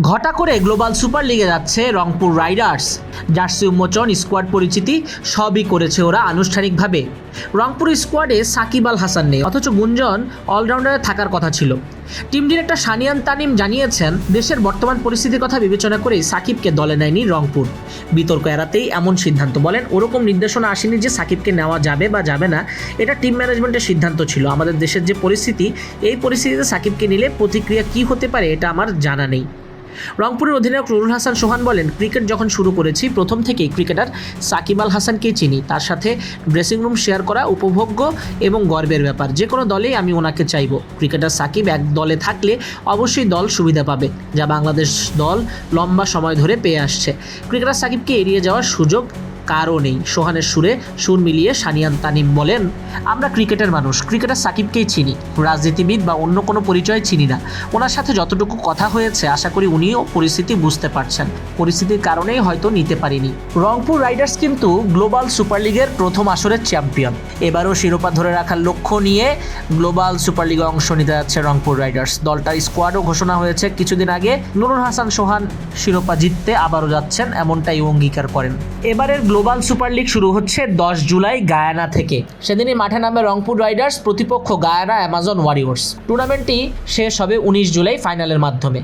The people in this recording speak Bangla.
ঘটা করে গ্লোবাল সুপার লিগে যাচ্ছে রংপুর রাইডার্স। জার্সি উন্মোচন, স্কোয়াড পরিচিতি সবই করেছে ওরা আনুষ্ঠানিকভাবে। রংপুর স্কোয়াডে সাকিব আল হাসান নেই, অথচ গুঞ্জন অলরাউন্ডারে থাকার কথা ছিল। টিম ডিরেক্টর সানিয়ান তানিম জানিয়েছেন, দেশের বর্তমান পরিস্থিতির কথা বিবেচনা করেই সাকিবকে দলে নেয়নি রংপুর। বিতর্ক এড়াতেই এমন সিদ্ধান্ত বলেন, ওরকম নির্দেশনা আসেনি যে সাকিবকে নেওয়া যাবে বা যাবে না, এটা টিম ম্যানেজমেন্টের সিদ্ধান্ত ছিল। আমাদের দেশের যে পরিস্থিতি, এই পরিস্থিতিতে সাকিবকে নিলে প্রতিক্রিয়া কী হতে পারে, এটা আমার জানা নেই। রংপুরের অধিনায়ক নুরুল হাসান সোহান বলেন, ক্রিকেট যখন শুরু করেছি, প্রথম থেকেই ক্রিকেটার সাকিব আল হাসানকেই চিনি। তার সাথে ড্রেসিং রুম শেয়ার করা উপভোগ্য এবং গর্বের ব্যাপার। যে কোনো দলেই আমি ওনাকে চাইব। ক্রিকেটার সাকিব এক দলে থাকলে অবশ্যই দল সুবিধা পাবে, যা বাংলাদেশ দল লম্বা সময় ধরে পেয়ে আসছে। ক্রিকেটার সাকিবকে এড়িয়ে যাওয়ার সুযোগ কারও নেই। সোহানের সুরে সুর মিলিয়ে সানিয়ান তানিম বলেন, আমরা ক্রিকেটের মানুষ। ক্রিকেটার সাকিবকেই চিনি। রাজনীতিবিদ বা অন্য কোনো পরিচয় চিনি না। ওনার সাথে যতটুকু কথা হয়েছে, আশা করি উনিও পরিস্থিতি বুঝতে পারছেন। পরিস্থিতির কারণেই হয়তো নিতে পারিনি। রংপুর রাইডার্স কিন্তু গ্লোবাল সুপার লিগের প্রথম আসরের চ্যাম্পিয়ন। এবারও শিরোপা ধরে রাখার লক্ষ্য নিয়ে গ্লোবাল সুপার লিগে অংশ নিতে যাচ্ছে রংপুর রাইডার্স। দলটার স্কোয়াডও ঘোষণা হয়েছে কিছুদিন আগে। নুরুল হাসান সোহান শিরোপা জিততে আবারও যাচ্ছেন, এমনটাই অঙ্গীকার করেন। এবারের গ্লোবাল সুপার লিগ শুরু হচ্ছে দশ জুলাই গায়ানা থেকে। সেদিনই মাঠে নামে রংপুর রাইডার্স, প্রতিপক্ষ গায়ানা, অ্যামাজন ওয়ারিয়র্স। টুর্নামেন্টটি শেষ হবে উনিশ জুলাই ফাইনালের মাধ্যমে।